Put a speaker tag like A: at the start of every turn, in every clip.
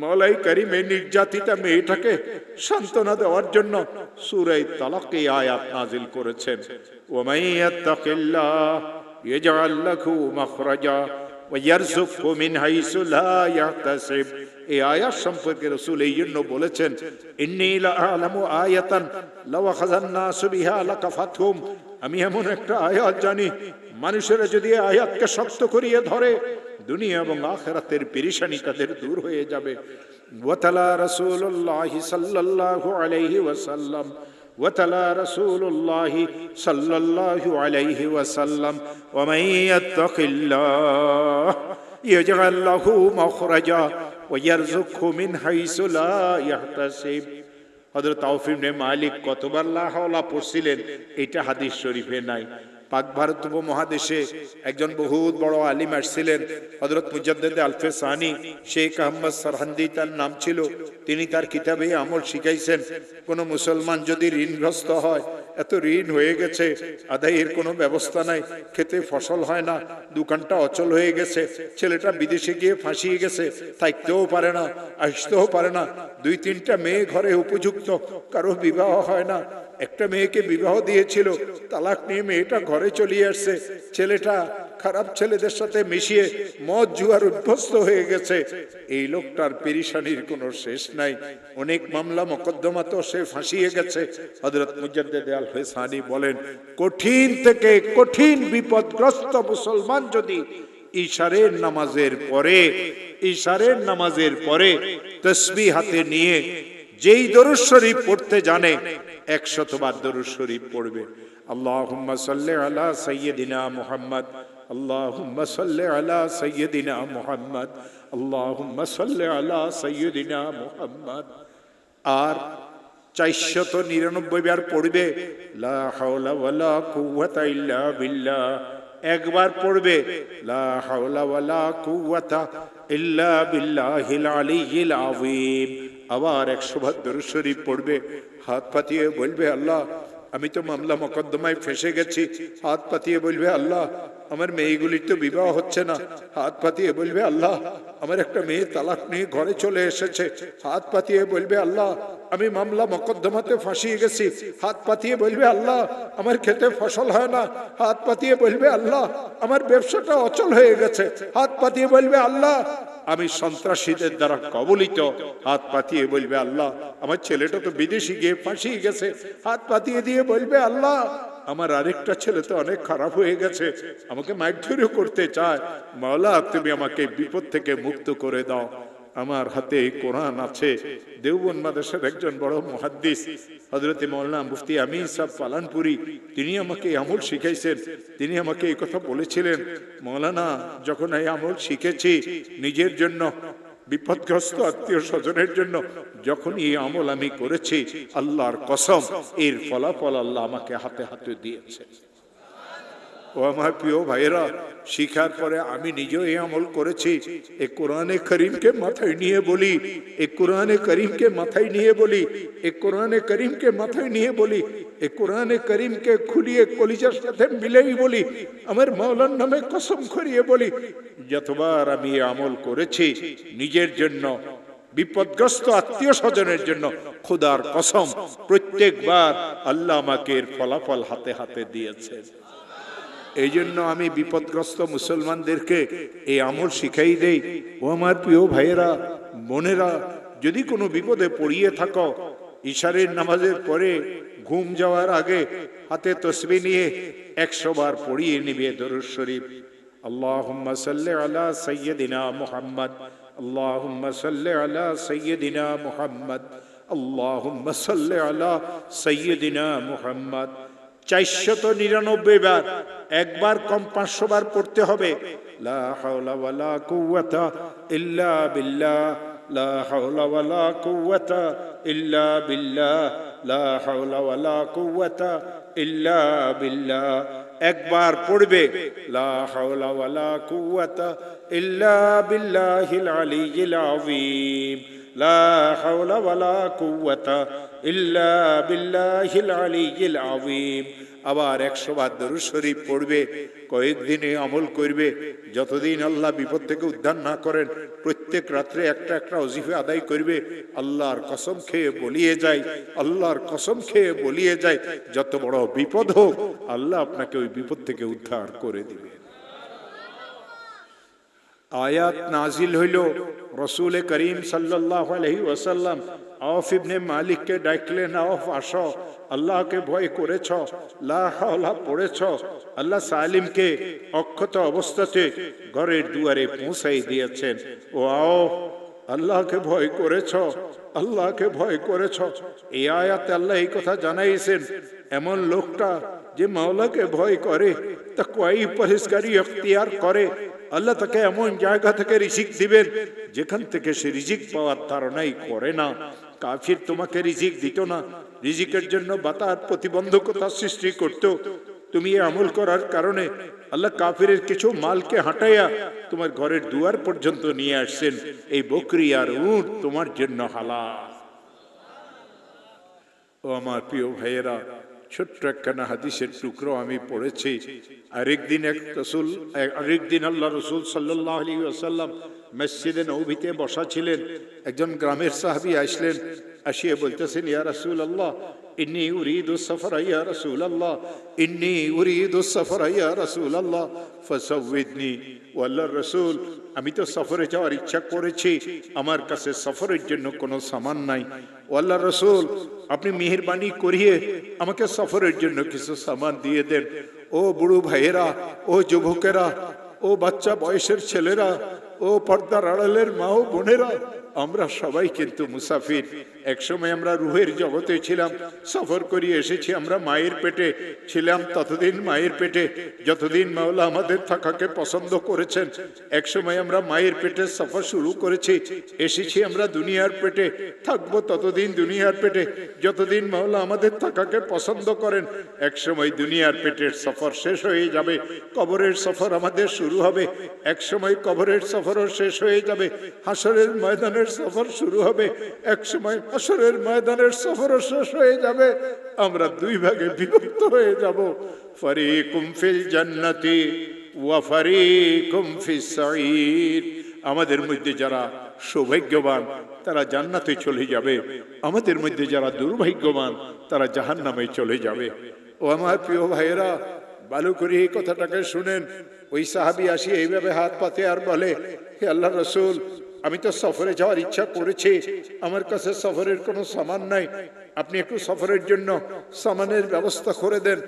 A: মৌলাই করিম নির্যাতিতা মেয়েটাকে সান্ত্বনা দেওয়ার জন্য সুরাই তালাকে আয়াত নাজিল করেছেন। বলেছেন আমি এমন একটা আয়াত জানি, মানুষেরা যদি আয়াতকে শক্ত করিয়ে ধরে দুনিয়া এবং আখেরাতের পেরেশানি তাদের দূর হয়ে যাবে ওয়াতালা রাসূলুল্লাহ সাল্লাল্লাহু আলাইহি ওয়াসাল্লাম وتلا رسول الله صلى الله عليه وسلم ومن يتق الله يجعل له مخرجا ويرزقه من حيث لا يحتسب হযরত তাওফিম নে মালিক কতবার লা হাওলা পড়ছিলেন এটা হাদিস শরীফে নাই পাক ভারত উপমহাদেশে একজন বহুত বড় আলিম আসছিলেন হজরত মুজাদ্দেদ আলফে সাহানি শেখ আহম্মদ সরহান্দি তার নাম ছিল। তিনি তার কিতাবে আমল শিখাইছেন, কোনো মুসলমান যদি ঋণগ্রস্ত হয় এত ঋণ হয়ে গেছে, আদায়ের কোনো ব্যবস্থা নাই, খেতে ফসল হয় না, দোকানটা অচল হয়ে গেছে, ছেলেটা বিদেশে গিয়ে ফাঁসিয়ে গেছে, থাকতেও পারে না, আসতেও পারে না, দুই তিনটা মেয়ে ঘরে উপযুক্ত, কারও বিবাহ হয় না, একটা মেয়েকে বিবাহ দিয়েছিল, তালাক নিয়ে মেয়েটা ঘরে চলিয়ে আসছে, ছেলেটা খারাপ ছেলেদের সাথে মিশিয়ে মদ জুয়ার উদ্ভস্ত হয়ে গেছে, এই লোকটার পেরিসানির কোনো শেষ নাই, অনেক মামলা মকদ্দমা তো সে ফাঁসিয়ে গেছে হজরত মুজাদ্দেদ আল ফেসানি বলেন, কঠিন থেকে কঠিন বিপদগ্রস্ত মুসলমান যদি ইশারের নামাজের পরে ইশারের নামাজের পরে তসবি হাতে নিয়ে যেই দরুদ শরীফ পড়তে জানে, একশতবার দরুদ শরীফ পড়বে। আল্লাহুম্মা সাল্লি আলা সাইয়্যিদিনা মুহাম্মদ, আল্লাহুম্মা সাল্লি আলা সাইয়্যিদিনা মুহাম্মদ, আল্লাহুম্মা সাল্লি আলা সাইয়্যিদিনা মুহাম্মদ। আর চারশত নিরানব্বই বার পড়বে। একবার পড়বে। আবার একশো দরুদ শরীফ পড়বে। হাত পাতিয়ে বলবে, আল্লাহ আমি তো মামলা মকদ্দমায় ফেসে গেছি। হাত পাতিয়ে বলবে, আল্লাহ, আমার মেয়েগুলির তো বিবাহ হচ্ছে না। হাত পাতিয়ে বলবে, আল্লাহ, আমার একটা মেয়ে তালাক নিয়ে ঘরে চলে এসেছে। হাত পাতিয়ে বলবে, আল্লাহ, আমি মামলা মকদ্দমাতে ফাঁসিয়ে গেছি। হাত পাতিয়ে বলবে, আল্লাহ, আমার খেতে ফসল হয় না। হাত পাতিয়ে বলবে, আল্লাহ, আমার ব্যবসাটা অচল হয়ে গেছে। হাত পাতিয়ে বলবে, আল্লাহ আমি সন্ত্রাসীদের দ্বারা কবলিত। হাত পাতিয়ে বলবে, আল্লাহ, আমার ছেলেটা তো বিদেশি গিয়ে ফাঁসিয়ে গেছে। হাত পাতিয়ে দিয়ে বলবে, আল্লাহ, আমার আরেকটা ছেলে তো অনেক খারাপ হয়ে গেছে। আমাকে মাইধুর্য করতে চায়। মাওলা, তুমি আমাকে বিপদ থেকে মুক্ত করে দাও। আমার হাতে কোরআন আছে। দেওবন মাদ্রাসার একজন বড় মুহাদ্দিস হজরতে মৌলানা মুফতি আমি সব পালানপুরি, তিনি আমাকে আমল শিখাইছেন। তিনি আমাকে এই কথা বলেছিলেন মৌলানা যখন এই আমল শিখেছি নিজের জন্য, বিপদগ্রস্ত আত্মীয় স্বজনের জন্য যখন এই আমল আমি করেছি, আল্লাহর কসম, এর ফলাফল আল্লাহ আমাকে হাতে হাতে দিয়েছে। ও আমার প্রিয় ভাইয়েরা, শিখার পরে আমি নিজেও এই আমল করেছি। এ কোরআনে করিমকে মাথায় নিয়ে বলি, এ কোরআনে করিমকে মাথায় নিয়ে বলি, এ কোরআনে করিমকে মাথায় নিয়ে বলি, এ কোরআনে করিমকে খুলিয়ে কলিজার সাথে মিলেই বলি, আমার মাওলার নামে কসম করিয়ে বলি, যতবার আমি এ আমল করেছি নিজের জন্য, বিপদগ্রস্ত আত্মীয় স্বজনের জন্য, খুদার কসম, প্রত্যেকবার আল্লাহ আমাকে এর ফলাফল হাতে হাতে দিয়েছে এই জন্য আমি বিপদগ্রস্ত মুসলমানদেরকে এই আমল শিখাই দেই। ও আমার প্রিয় ভাইয়েরা, বোনেরা, যদি কোনো বিপদে পড়িয়ে থাকো ইশারের নামাজের পরে ঘুম যাওয়ার আগে হাতে তসবি নিয়ে একশো বার পড়িয়ে নিবে দরুদ শরীফ। আল্লাহুম্মা সাল্লি আলা সাইয়্যিদিনা মুহাম্মদ। আল্লাহুম্মা সাল্লি আলা সাইয়্যিদিনা মুহাম্মদ। আল্লাহুম্মা সাল্লি আলা সাইয়্যিদিনা মুহাম্মদ। চারশত নিরানব্বই বার, একবার কম পাঁচশো বার পড়তে হবে। লা ইল্লা লা ইল্লা লা ইল্লা একবার পড়বে, লা হাওলা ইল্লা বিল্লাহিল আলিয়্যিল আযীম। লা হাওলা ওয়ালা কুওয়াতা ইল্লা বিল্লাহিল আলিয়্যিল আযীম। আবার একশো বার দরুদ শরীফ পড়বে, কয়েকদিনে আমল করবে, যতদিন আল্লাহ বিপদ থেকে উদ্ধার না করেন, প্রত্যেক রাত্রে একটা একটা অজিফে আদায় করবে, আল্লাহর কসম খেয়ে বলিয়ে যায়, আল্লাহর কসম খেয়ে বলিয়ে যায়, যত বড় বিপদ হোক, আল্লাহ আপনাকে ওই বিপদ থেকে উদ্ধার করে দিবে। আয়াত নাজিল হইল রসুল করিম সাল্লাহ আলহি ওয়াসাল্লাম। আওফ ইবনে মালিককে ডাকলেন আওফ আস। আল্লাহকে ভয় করেছ? লা পড়েছ? আল্লাহ সালিমকে অক্ষত অবস্থাতে ঘরের দুয়ারে পৌঁছাই দিয়েছেন। ও আও আল্লাহকে ভয় করেছ? আল্লাহকে ভয় করেছ? এই আয়াতে আল্লাহ এই কথা জানাইছেন। এমন লোকটা যে মাওলাকে ভয় করে তা কয় পরিষ্কারই অখতিয়ার করে আল্লাহ তাকে এমন জায়গা থেকে রিজিক দিবেন, যেখান থেকে সে রিজিক পাওয়ার ধারণাই করে না। কাফির তোমাকে রিজিক দিত না। রিজিকের জন্য বাতার প্রতিবন্ধকতা সৃষ্টি করত। তুমি এ আমল করার কারণে আল্লাহ কাফিরের কিছু মালকে হাঁটাইয়া তোমার ঘরের দুয়ার পর্যন্ত নিয়ে আসছেন। এই বকরি আর উট তোমার জন্য হালা ও আমার প্রিয় ভাইয়েরা ছোট্ট একখানা হাদিসের টুকরো আমি পড়েছি। আরেকদিন এক রসুল আরেকদিন আল্লাহ রসুল সাল্লাহ আলী আসাল্লাম মসজিদে নৌভিতে বসা ছিলেন। একজন গ্রামের সাহাবি আসলেন, আসিয়ে বলতেছেন, ইয়া রসুল আল্লাহ ইন্নি উরিদু সফর, ইয়া রসুল আল্লাহ ইন্নি উরিদু সফর, ইয়া রসুল আল্লাহ ফসউদ্নি ও আল্লাহ রসুল আমি তো সফরে যাওয়ার ইচ্ছা করেছি। আমার কাছে সফরের জন্য কোনো সামান নাই। ও আল্লাহ রসুল, আপনি মেহরবানি করিয়ে আমাকে সফরের জন্য কিছু সামান দিয়ে দেন। ও বুড়ো ভাইয়েরা, ও যুবকেরা, ও বাচ্চা বয়সের ছেলেরা, ও পর্দার আড়ালের মা ও বোনেরা আমরা সবাই কিন্তু মুসাফির। একসময় আমরা রুহের জগতে ছিলাম, সফর করি এসেছি আমরা মায়ের পেটে। ছিলাম ততদিন মায়ের পেটে, যতদিন মাওলা আমাদের থাকাকে পছন্দ করেছেন। একসময় আমরা মায়ের পেটে সফর শুরু করেছি, এসেছি আমরা দুনিয়ার পেটে, থাকব ততদিন দুনিয়ার পেটে, যতদিন মাওলা আমাদের থাকাকে পছন্দ করেন। একসময় দুনিয়ার পেটের সফর শেষ হয়ে যাবে, কবরের সফর আমাদের শুরু হবে। একসময় কবরের সফরও শেষ হয়ে যাবে হাসরের ময়দানের সফর শুরু হবে একসময় হাসরের ময়দানের সফরও শেষ হয়ে যাবে, আমরা দুই ভাগে বিভক্ত হয়ে যাব। ফারিকুম ফিল জান্নাতি ওয়া ফারিকুম ফিস সাঈর আমাদের মধ্যে যারা সৌভাগ্যবান, তারা জান্নাতে চলে যাবে। আমাদের মধ্যে যারা দুর্ভাগ্যবান, তারা জাহান্নামে চলে যাবে। ও আমার প্রিয় ভাইয়েরা, ভালো করে এই কথাটাকে শুনেন। ওই সাহাবি আসি এইভাবে হাত পাতে আর বলে, হে আল্লাহ রসুল আমি তো সফরে যাওয়ার ইচ্ছা করেছি। আমার কাছে সফরের কোনো সামান নাই। আপনি একটু সফরের জন্য সামানের ব্যবস্থা করে দেন।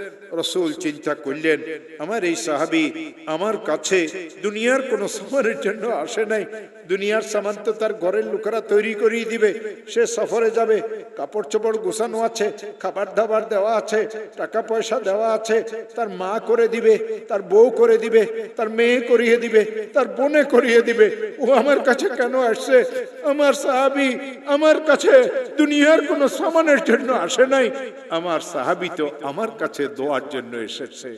A: রসুল চিন্তা করলেন, আমার এই সাহাবি আমার কাছে দুনিয়ার কোনো সামানের জন্য আসে নাই। দুনিয়ার সামান তো তার ঘরের লোকেরা তৈরি করিয়ে দিবে। সে সফরে যাবে, কাপড় চোপড় গোছানো আছে, খাবার দাবার দেওয়া আছে, টাকা পয়সা দেওয়া আছে, তার মা করে দিবে, তার বউ করে দিবে, তার মেয়ে করিয়ে দিবে, তার বোনে করিয়ে দিবে। ও আমার কাছে কেন আসছে? আমার সাহাবি আমার কাছে দুনিয়ার কোনো সামানের জন্য আসে নাই। আমার সাহাবি তো আমার কাছে দোয়ার জন্য এসেছে।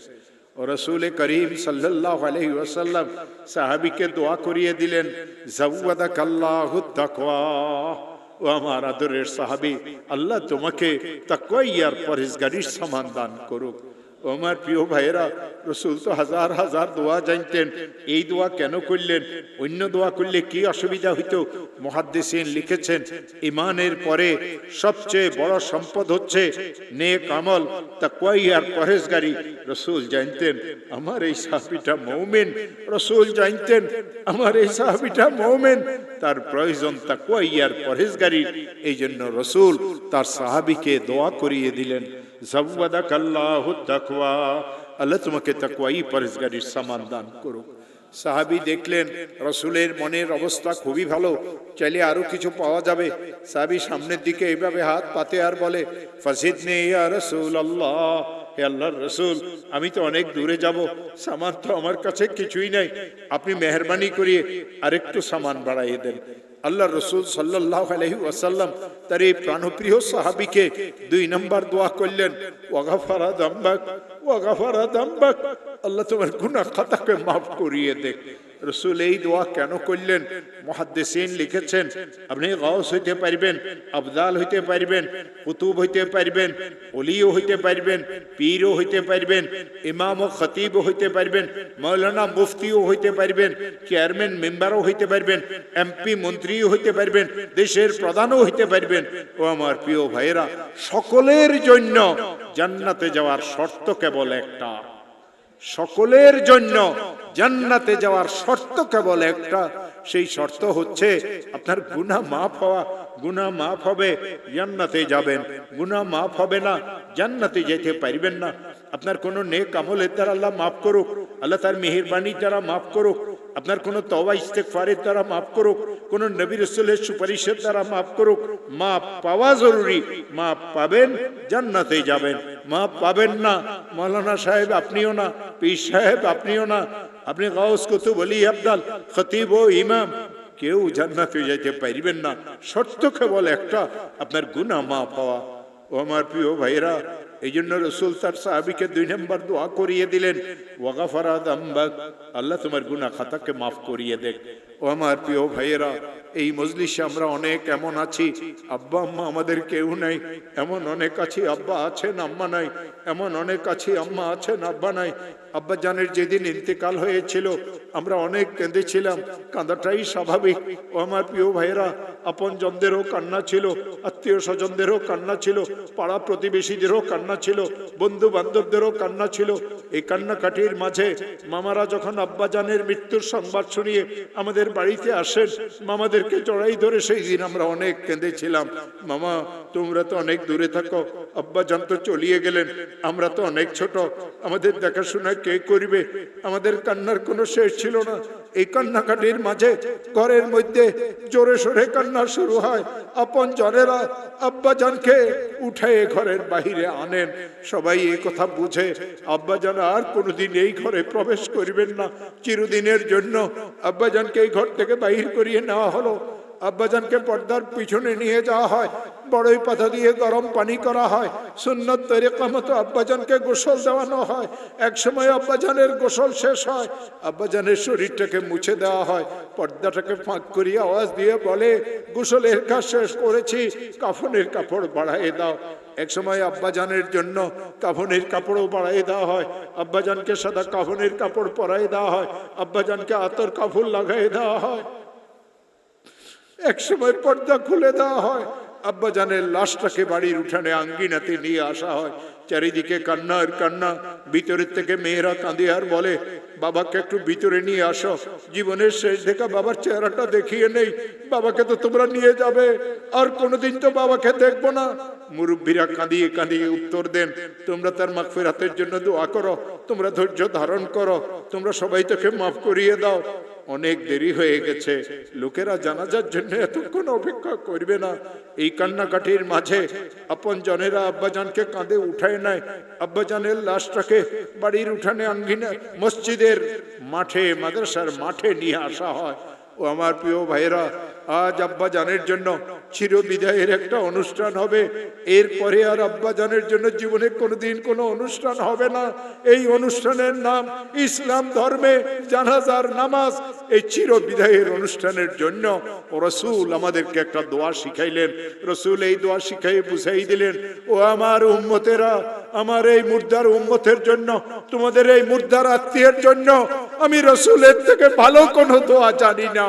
A: ও রসুল করিম সাল্লাহ আলহি ওয়াসাল্লাম সাহাবিকে দোয়া করিয়ে দিলেন জাওয়াদাক আল্লাহু তাকওয়া। ও আমার আদরের সাহাবি, আল্লাহ তোমাকে তাকওয়াইয়ার পরেশগারির সমান দান করুক। আমার প্রিয় ভাইয়েরা, রসুল তো হাজার হাজার দোয়া জানতেন। এই দোয়া কেন করলেন? অন্য দোয়া করলে কি অসুবিধা হইত? মহাদ্দেশিন লিখেছেন, ইমানের পরে সবচেয়ে বড় সম্পদ হচ্ছে নেক আমল তা কই আর পরেশগারি রসুল জানতেন, আমার এই সাহাবিটা মৌমেন। রসুল জানতেন, আমার এই সাহাবিটা মৌমেন। তার প্রয়োজন তা কই আর পরেশগারি এই জন্য রসুল তার সাহাবিকে দোয়া করিয়ে দিলেন। তাকওয়া। আল্লাহ তোমাকে তাকওয়াই পরেশগারির সামান দান করুক। সাহাবি দেখলেন, রসুলের মনের অবস্থা খুবই ভালো, চাইলে আরও কিছু পাওয়া যাবে। সাহাবি সামনের দিকে এইভাবে হাত পাতে আর বলে ফাসিদ নেই আর রসুল আল্লাহ হে আল্লাহর রসুল, আমি তো অনেক দূরে যাব, সামান তো আমার কাছে কিছুই নাই। আপনি মেহরবানি করিয়ে আরেকটু সামান বাড়াইয়ে দেন। আল্লাহ রসুল সাল্লাহ আলহি ওয়াসাল্লাম তার এই প্রাণপ্রিয় সাহাবিকে দুই নম্বর দোয়া করলেন, ওয়াগাফারা দাম্বাক ওয়াগাফারা দাম্বাক, আল্লাহ তোমার গুনাহ খাতাকে মাফ করিয়ে দেখ রসুল এই দোয়া কেন করলেন? মহাদ্দেসিন লিখেছেন, আপনি গাউস হইতে পারবেন, আবদাল হইতে পারবেন, কুতুব হইতে পারবেন অলিও হইতে পারবেন, পীরও হইতে পারবেন, ইমাম ও খতিব হইতে পারবেন মৌলানা মুফতিও হইতে পারবেন, চেয়ারম্যান, মেম্বারও হইতে পারবেন, এমপি, মন্ত্রীও হইতে পারবেন, দেশের প্রধানও হইতে পারবেন। ও আমার প্রিয় ভাইয়েরা, সকলের জন্য জান্নাতে যাওয়ার শর্ত কেবল একটা। সকলের জন্য জান্নাতে যাওয়ার শর্ত কেবল একটা। সেই শর্ত হচ্ছে আপনার গুনাহ মাফ হওয়া। গুনাহ মাফ হবে, জান্নাতে যাবেন। গুনাহ মাফ হবে না, জান্নাতে যেতে পারবেন না। আপনার কোনো নেক আমলের দ্বারা আল্লাহ মাফ করুক। আল্লাহ তার মেহেরবানির দ্বারা মাফ করুক। আপনার কোনো তওবা ইস্তেকফারের দ্বারা মাফ করুক। কোনো নবী রসুলের সুপারিশের দ্বারা মাফ করুক। মাপ পাওয়া জরুরি। মাপ পাবেন, জান্নাতে যাবেন। মাপ পাবেন না। মৌলানা সাহেব আপনিও না, পীর সাহেব আপনিও না। আপনি গাউস কুতুব বলি আবদাল, খতিব ও ইমাম। কেউ জান্নাতে যাইতে পারবেন না। শর্ত কেবল একটা, আপনার গুনাহ মাফ হওয়া। ও আমার প্রিয় ভাইরা এই জন্য রসুল তার সাহাবিকে দুই নম্বর দোয়া করিয়ে দিলেন ওয়াগাফারাদ আম্বাক আল্লাহ তোমার গুনা খাতাকে মাফ করিয়ে দেখ। ও আমার প্রিয় ভাইয়েরা এই মজলিসে আমরা অনেক এমন আছি, আব্বা, আম্মা আমাদের কেউ নাই। এমন অনেক আছি, আব্বা আছেন, আম্মা নাই। এমন অনেক আছি, আম্মা আছেন, আব্বা নাই। আব্বা জানের যেদিন ইন্তেকাল হয়েছিল, আমরা অনেক কেঁদেছিলাম। কাঁদাটাই স্বাভাবিক। ও আমার প্রিয় ভাইয়েরা আপন জনদেরও কান্না ছিল আত্মীয় স্বজনদেরও কান্না ছিল, পাড়া প্রতিবেশীদেরও কান্না ছিল বন্ধু বান্ধবদেরও কান্না ছিল। এই কান্নাকাটির মাঝে মামারা যখন আব্বাজানের মৃত্যুর সংবাদ শুনিয়ে আমাদের বাড়িতে আসেন মামাদেরকে চড়াই ধরে সেই দিন আমরা অনেক কেঁদেছিলাম। মামা, তোমরা তো অনেক দূরে থাকো। আব্বা যান তো চলিয়ে গেলেন। আমরা তো অনেক ছোট। আমাদের দেখাশোনা কে করিবে? আমাদের কান্নার কোনো শেষ ছিল না। এই কান্নাকাটির মাঝে ঘরের মধ্যে জোরে সোরে কান্না শুরু হয়। আপন জনেরা আব্বাজানকে উঠে ঘরের বাহিরে আনেন। সবাই এই কথা বুঝে আব্বাজান আর কোনোদিন এই ঘরে প্রবেশ করিবেন না। চিরদিনের জন্য আব্বাজানকে এই ঘর থেকে বাহির করিয়ে নেওয়া হলো। আব্বাজানকে পর্দার পিছনে নিয়ে যাওয়া হয়। বড়ই পাতা দিয়ে গরম পানি করা হয়। সুন্নত তরিকা মতো আব্বাজানকে গোসল দেওয়ানো হয়। এক সময় আব্বাজানের গোসল শেষ হয়। আব্বাজানের শরীরটাকে মুছে দেওয়া হয়। পর্দাটাকে ফাঁক করিয়ে আওয়াজ দিয়ে বলে, গোসলের কাজ শেষ করেছি, কাফনের কাপড় বাড়াইয়ে দাও। এক সময় আব্বাজানের জন্য কাফনের কাপড়ও বাড়াই দেওয়া হয়। আব্বাজানকে সাদা কাফনের কাপড় পরাই দেওয়া হয়। আব্বাজানকে আতর কাপড় লাগাই দেওয়া হয়। এক সময় পর্দা খুলে দেওয়া হয়। আব্বাজানের লাশটাকে বাড়ির উঠানে আঙ্গিনাতে নিয়ে আসা হয়। চারিদিকে কান্না আর কান্না। ভিতরের থেকে মেয়েরা কাঁদে আর বলে, বাবাকে একটু ভিতরে নিয়ে আসো। জীবনের শেষ দেখা বাবার চেহারাটা দেখিয়ে নেই। বাবাকে তো তোমরা নিয়ে যাবে। আর কোনোদিন তো বাবাকে দেখব না। মুরব্বীরা কাঁদিয়ে কাঁদিয়ে উত্তর দেন, তোমরা তার মাগফিরাতের জন্য দোয়া করো। তোমরা ধৈর্য ধারণ করো। তোমরা সবাই তোকে মাফ করিয়ে দাও। অনেক দেরি হয়ে গেছে। লোকেরা জানাজার জন্য এতক্ষণ অপেক্ষা করবে না। এই কান্নাকাটির মাঝে আপন জনেরা আব্বাজানকে কাঁধে উঠায় নেয়। আব্বাজানের লাশটাকে বাড়ির উঠানে, আঙ্গিনা, মসজিদের মাঠে, মাদ্রাসার মাঠে নিয়ে আসা হয়। ও আমার প্রিয় ভাইয়েরা আজ আব্বা জানের জন্য চির বিদায়ের একটা অনুষ্ঠান হবে। এরপরে আর আব্বা জানের জন্য জীবনে কোনোদিন কোনো অনুষ্ঠান হবে না। এই অনুষ্ঠানের নাম ইসলাম ধর্মে জানাজার নামাজ। এই চির বিদায়ের অনুষ্ঠানের জন্য রসুল আমাদেরকে একটা দোয়া শিখাইলেন। রসুল এই দোয়া শিখাই বুঝাই দিলেন, ও আমার উম্মতেরা, আমার এই মুর্দার উম্মতের জন্য, তোমাদের এই মুর্দার আত্মীয়ের জন্য আমি রসুলের থেকে ভালো কোনো দোয়া জানি না।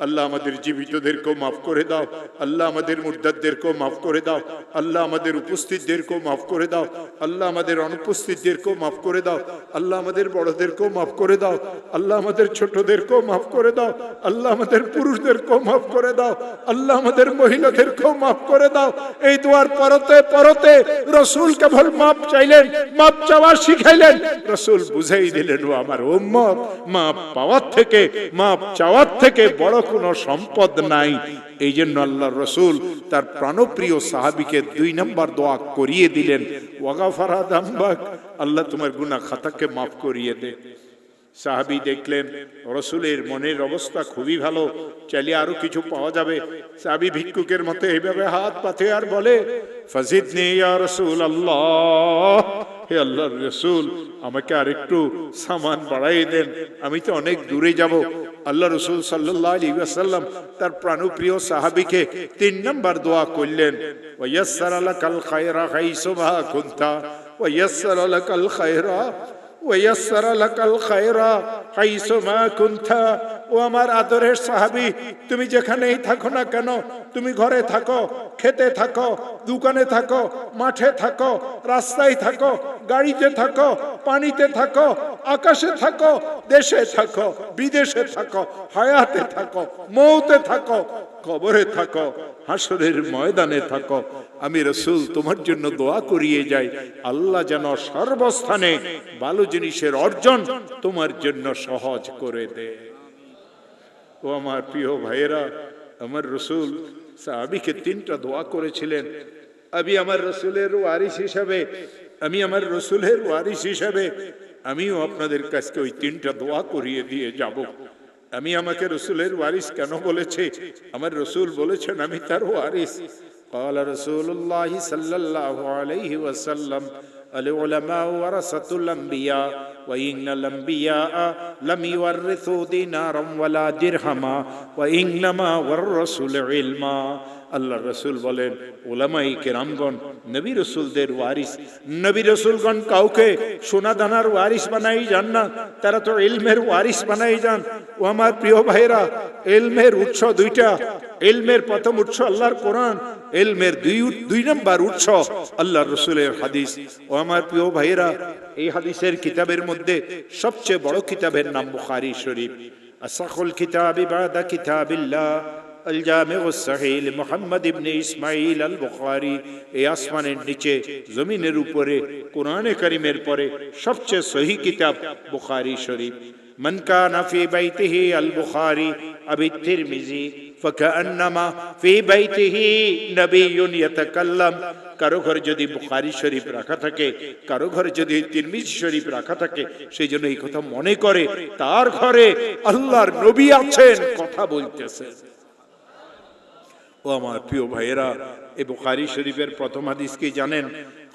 A: আল্লাহ আমাদের জীবিতদেরকেও মাফ করে দাও। আল্লাহ আমাদের মুর্দারদেরকেও মাফ করে দাও। আল্লাহ আমাদের উপস্থিতদেরকেও মাফ করে দাও। আল্লাহ আমাদের অনুপস্থিতদেরকেও মাফ করে দাও। আল্লাহ আমাদের বড়দেরকেও মাফ করে দাও। আল্লাহ আমাদের ছোটদেরকেও মাফ করে দাও। আল্লাহ আমাদের পুরুষদেরকেও মাফ করে দাও। আল্লাহ আমাদের মহিলাদেরকেও মাফ করে দাও। এই দোয়ার পরতে পরতে রসুল কেবল মাপ চাইলেন, মাপ চাওয়া শিখাইলেন। রসুল বুঝেই দিলেন, ও আমার উম্মত, মাপ পাওয়ার থেকে, মাপ চাওয়ার থেকে বড় কোনো সম্পদ নাই। এই জন্য আল্লাহ রসুল তার প্রাণপ্রিয় সাহাবিকে দুই নম্বর দোয়া করিয়ে দিলেন। ওয়াগাফারা দাম্বাক, আল্লাহ তোমার গুনা খাতাকে মাফ করিয়ে দে। সাহাবি দেখলেন, রসুলের মনের অবস্থা খুবই ভালো, চাইলে আরও কিছু পাওয়া যাবে। সাহাবি ভিক্ষুকের মতো এইভাবে হাত পাথে আর বলে ফজিদ রসুল আল্লাহ হে আল্লাহ রসুল, আমাকে আর একটু সামান বাড়াই দেন। আমি তো অনেক দূরে যাব আল্লাহ রসুল সাল্লাহ আলী ওয়াসাল্লাম তার প্রাণপ্রিয় সাহাবিকে তিন নম্বর দোয়া করলেন ওয়াইয়াসসার আলাকাল খায়রা খাইসুমা কুনতা ওয়াইয়াসসার আলাকাল খায়রা ওয়াইয়াসসার লাকাল খায়রা হাইসুমা কুনতা ও আমার আদরের সাহাবী, তুমি যেখানেই থাকো না কেন, তুমি ঘরে থাকো, খেতে থাকো, দোকানে থাকো, মাঠে থাকো, রাস্তায় থাকো, গাড়িতে থাকো, পানিতে থাকো, আকাশে থাকো, দেশে থাকো, বিদেশে থাকো, হায়াতে থাকো, মৌতে থাকো কবরে থাকো, হাসরের ময়দানে থাকো। আমি রসুল তোমার জন্য দোয়া করিয়ে যাই। আল্লাহ যেন সর্বস্থানে ভালো জিনিসের অর্জন তোমার জন্য সহজ করে দে। ও আমার প্রিয় ভাইয়েরা, আমার রসুল সাহাবিকে তিনটা দোয়া করেছিলেন। আমি আমার রসুলের ওয়ারিস হিসাবে, আমি আমার রসুলের ওয়ারিস হিসাবে, আমিও আপনাদের কাছকে ওই তিনটা দোয়া করিয়ে দিয়ে যাব। আমি আমাকে রসুলের ওয়ারিস কেন বলেছে আমার রসুল বলেছেন আমি তার ওয়ারিস قال رسول الله صلى الله عليه وسلم العلماء ورثة الأنبياء وإن الأنبياء لم يورثوا دينارا ولا درهما وإنما ورثوا العلم আল্লাহ রসুল বলেন ওলামাই কেরামগণ, নবী রসুলদের ওয়ারিস। নবী রসুলগণ কাউকে সোনা দানার ওয়ারিস বানাই যান না, তারা তো এলমের ওয়ারিস বানাই যান। ও আমার প্রিয় ভাইরা এলমের উৎস দুইটা। এলমের প্রথম উৎস আল্লাহর কোরআন এলমের দুই দুই নম্বর উৎস আল্লাহর রসুলের হাদিস। ও আমার প্রিয় ভাইরা এই হাদিসের কিতাবের মধ্যে সবচেয়ে বড় কিতাবের নাম বুখারী শরীফ। আসাখুল কিতাব বাদা কিতাবিল্লাহ। الجامع الصحيح محمد ابن ইসমাইল আল বুখারী এই আসমানের নিচে জমিনের উপরে কোরআনে কারিমের পরে সবচেয়ে সহি কিতাব বুখারী শরীফ من كان في بيته البخاري أبي الترمذي فكأنما في بيته نبي يتكلم কারো ঘরে যদি বুখারি শরীফ রাখা থাকে কারো ঘরে যদি তিরমিজ শরীফ রাখা থাকে সেই জন্য এই কথা মনে করে তার ঘরে আল্লাহর নবী আছেন কথা বলতেছে ও আমার প্রিয় ভাইয়েরা এ বুখারি শরীফের প্রথম হাদিসকে জানেন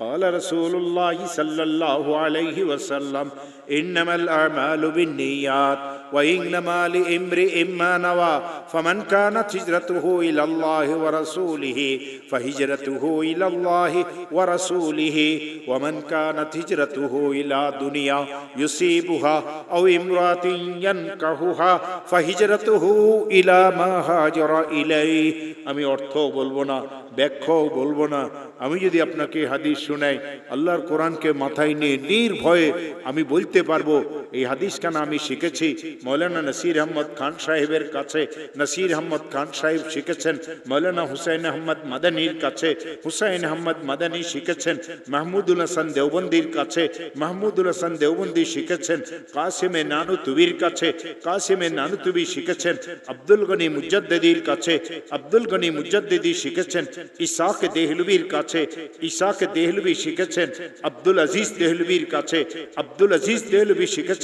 A: قال رسول الله صلى الله عليه وسلم إنما الأعمال بالنيات وإنما لامرئ ما نوى فمن كانت هجرته إلى الله ورسوله فهجرته إلى الله ورسوله ومن كانت هجرته إلى دنيا يصيبها أو امرأة ينكحها فهجرته إلى ما هاجر إليه আমি অর্থও বলবো না ব্যাখ্যাও বলব না। আমি যদি আপনাকে হাদিস শোনাই, আল্লাহর কোরআনকে মাথায় নিয়ে নির্ভয়ে আমি বলতে পারব এই হাদিস কেন আমি শিখেছি? মৌলানা নসির আহমদ খান সাহেবের কাছে, নসির আহমদ খান সাহেব শিখেছেন, মৌলানা হুসাইন আহমদ মাদানির কাছে, হুসাইন আহমদ মাদানি শিখেছেন, মাহমুদুল হাসান দেওবন্দির কাছে, মাহমুদুল হাসান দেওবন্দি শিখেছেন, কাসিমে নানু তুবির কাছে, কাসিমে নানু তুবি শিখেছেন, আব্দুল গনি মুজাদ্দিদির কাছে, আব্দুল গনি মুজাদ্দিদি শিখেছেন, ইসাক দেহলবির কাছে, ইসাক দেহলবি শিখেছেন, আব্দুল আজিজ দেহলবির কাছে, আব্দুল আজিজ দেহলবি শিখেছেন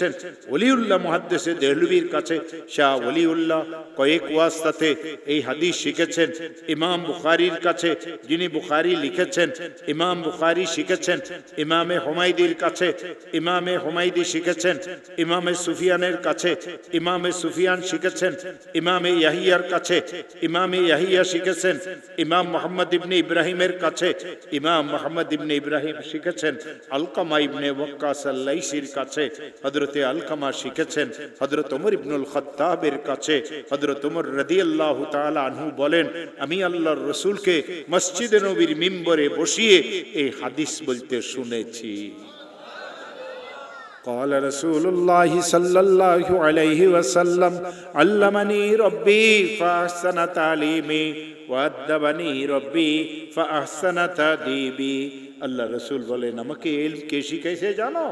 A: ওলিউল্লাহ মুহাদ্দিসে দেহলবির কাছে শাহ ওলিউল্লাহ কয়েক ওয়াস্তাতে এই হাদিস শিখেছেন। ইমাম বুখারীর কাছে যিনি বুখারী লিখেছেন, ইমাম বুখারী শিখেছেন। ইমামে হুমায়দির কাছে, ইমামে হুমায়দি শিখেছেন। ইমামে সুফিয়ানের কাছে, ইমামে সুফিয়ান শিখেছেন। ইমামে ইয়াহিয়ার কাছে, ইমামে ইয়াহিয়া শিখেছেন। ইমাম মোহাম্মদ ইবনে ইব্রাহিমের কাছে, ইমাম মোহাম্মদ ইবনে ইব্রাহিম শিখেছেন। আলকামা ইবনে ওয়াক্কাস আল্লাইসির কাছে, হযরতে আলকামা শিখেছেন হযরত ওমর ইবনুল খাত্তাবের কাছে হযরত ওমর রাদিয়াল্লাহু তাআলা আনহু বলেন আমি আল্লাহর রাসূলকে মসজিদে নবীর মিম্বরে বসিয়ে এই হাদিস বলতে শুনেছি قال رسول الله صلى الله عليه وسلم علمني ربي فأحسن تعليمي وأدبني ربي فأحسن تأديبي আল্লাহ রসুল বলেন আমাকে এলম কে শিখাইছে জানো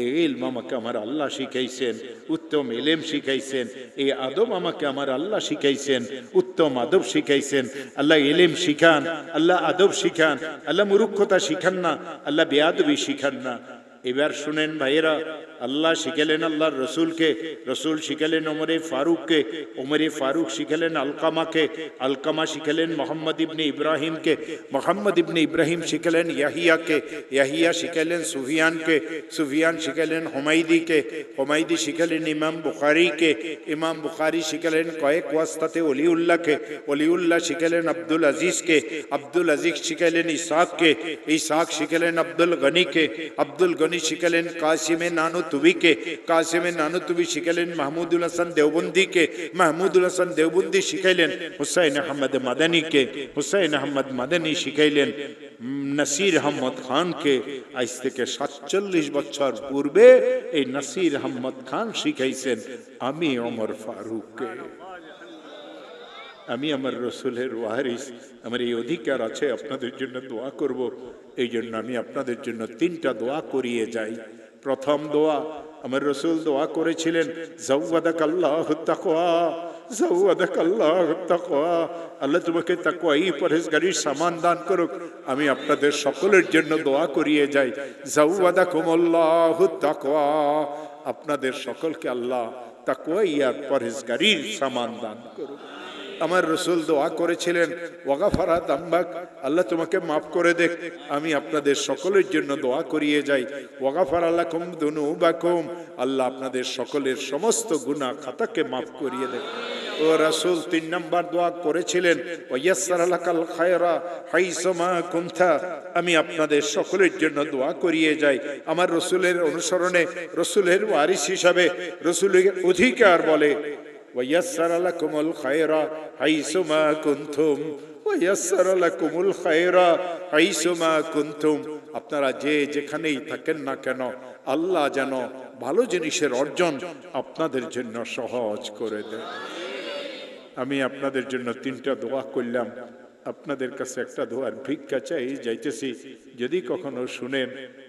A: এই ইলম আমাকে আমার আল্লাহ শিখাইছেন, উত্তম এলেম শিখাইছেন, এই আদব আমাকে আমার আল্লাহ শিখাইছেন, উত্তম আদব শিখাইছেন। আল্লাহ এলেম শিখান, আল্লাহ আদব শিখান, আল্লাহ মুরুক্ষতা শিখান না, আল্লাহ বেয়াদবি শিখান না। এবার শুনেন ভাইয়েরা, আল্লাহ শিখালেন আল্লাহর রসুলকে, রসুল শিখালেন ওমরে ফারুককে, ওমরে ফারুক শিখালেন আলকামাকে, আলকামা শিখালেন মোহাম্মদ ইবনে ইব্রাহিমকে, মোহাম্মদ ইবনে ইব্রাহিম শিখালেন ইয়াহিয়াকে, ইয়াহিয়া শিখালেন সুফিয়ানকে, সুফিয়ান শিখালেন হোমাইদিকে, হোমাইদি শিখালেন ইমাম বুখারিকে, ইমাম বুখারি শিখালেন কয়েক ওয়াস্তাতে অলিউল্লাহকে, অলিউল্লাহ শিখালেন আব্দুল আজিজকে, আব্দুল আজিজ শিখালেন ইসাককে, ইসাক শিখালেন আব্দুল গনিকে, আব্দুল গনি শিখালেন, কাসিমে নানু তুবিকে কাসিমে নানু তুবি শিখালেন, মাহমুদুল হাসান দেওবন্দিকে, মাহমুদুল হাসান দেওবন্দি শিখাইলেন, হুসাইন আহমদ মাদানিকে, হুসাইন আহমদ মাদানি শিখাইলেন, নসির আহমদ খানকে। আজ থেকে সাতচল্লিশ বছর পূর্বে এই নসির আহমদ খান শিখাইছেন আমি ওমর ফারুককে। আমি আমার রসুলের ওয়ারিস, আমার এই অধিকার আছে, আপনাদের জন্য দোয়া করব। এই জন্য আমি আপনাদের জন্য তিনটা দোয়া করিয়ে যাই। প্রথম দোয়া, আমার রসুল দোয়া করেছিলেন আল্লাহ তাকওয়া জৌয়াদাক আল্লাহ তাকওয়া, আল্লাহ তোমাকে সামান দান করুক। আমি আপনাদের সকলের জন্য দোয়া করিয়ে যাই জৌয়াদাকুম আল্লাহ তাকওয়া, আপনাদের সকলকে আল্লাহ তাকওয়াই আর পরহেজগারির সামান দান করুক। আমার রসুল দোয়া করেছিলেন, ওয়াগাফারা দাম্বাক আল্লাহ তোমাকে মাফ করে দেখ, আমি আপনাদের সকলের জন্য দোয়া করিয়ে যাই। ওয়াগাফার আল্লাহ কুম দুনু বাকুম আল্লাহ আপনাদের সকলের সমস্ত গুনাহ খাতাকে মাফ করিয়ে দেখ। ও রাসূল, তিন নম্বর দোয়া করেছিলেন খায়রা আমি আপনাদের সকলের জন্য দোয়া করিয়ে যাই। আমার রসুলের অনুসরণে, রসুলের ওয়ারিস হিসাবে, রসুলের অধিকার বলে ويسر لكم الخير حيثما كنتم ويسر لكم الخير حيثما كنتم আপনারা যে যেখানেই থাকেন না কেন আল্লাহ যেন ভালো জিনিসের অর্জন আপনাদের জন্য সহজ করে দেয় আমি আপনাদের জন্য তিনটা দোয়া করলাম আপনাদের কাছে একটা দোয়ার ভিক্ষা চাই, যাইতেছি। যদি কখনো শুনেন,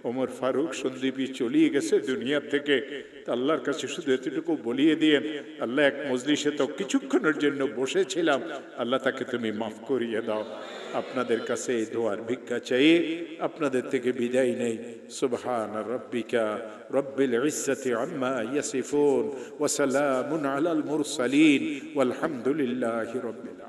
A: ওমর ফারুক সন্দীপী চলিয়ে গেছে দুনিয়া থেকে, তা আল্লাহর কাছে শুধু এতটুকু বলিয়ে দিয়েন, আল্লাহ এক মজলিসে তো কিছুক্ষণের জন্য বসেছিলাম, আল্লাহ তাকে তুমি মাফ করিয়ে দাও। আপনাদের কাছে এই দোয়ার ভিক্ষা চাই, আপনাদের থেকে বিদায় নেই। সুবহান রব্বিকা রব্বিল ইজ্জতি আম্মা ইয়াসিফুন, ওয়া সালামুন আলাল মুরসালিন, ওয়ালহামদুলিল্লাহি রাব্বিল